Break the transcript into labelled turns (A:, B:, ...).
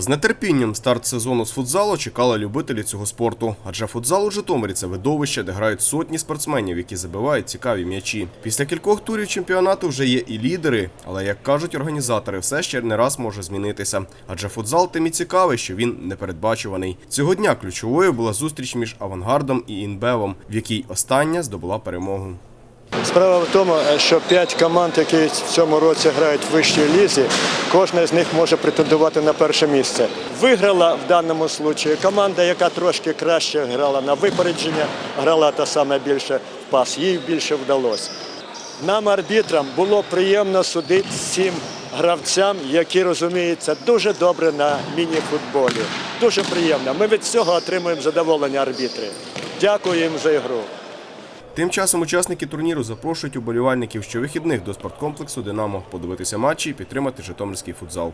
A: З нетерпінням старт сезону з футзалу чекали любителі цього спорту, адже футзал у Житомирі це видовище, де грають сотні спортсменів, які забивають цікаві м'ячі. Після кількох турів чемпіонату вже є і лідери, але як кажуть організатори, все ще не раз може змінитися. Адже футзал тим і цікавий, що він непередбачуваний. Цього дня ключовою була зустріч між авангардом і інбевом, в якій остання здобула перемогу.
B: Справа в тому, що п'ять команд, які в цьому році грають в вищій лізі, кожна з них може претендувати на перше місце. Виграла в даному випадку команда, яка трошки краще грала на випередження, грала та саме більше пас, їй більше вдалося. Нам, арбітрам, було приємно судити цим гравцям, які розуміються дуже добре на міні-футболі. Дуже приємно. Ми від цього отримуємо задоволення арбітри. Дякую їм за ігру.
A: Тим часом учасники турніру запрошують уболівальників щовихідних до спорткомплексу Динамо подивитися матчі і підтримати житомирський футзал.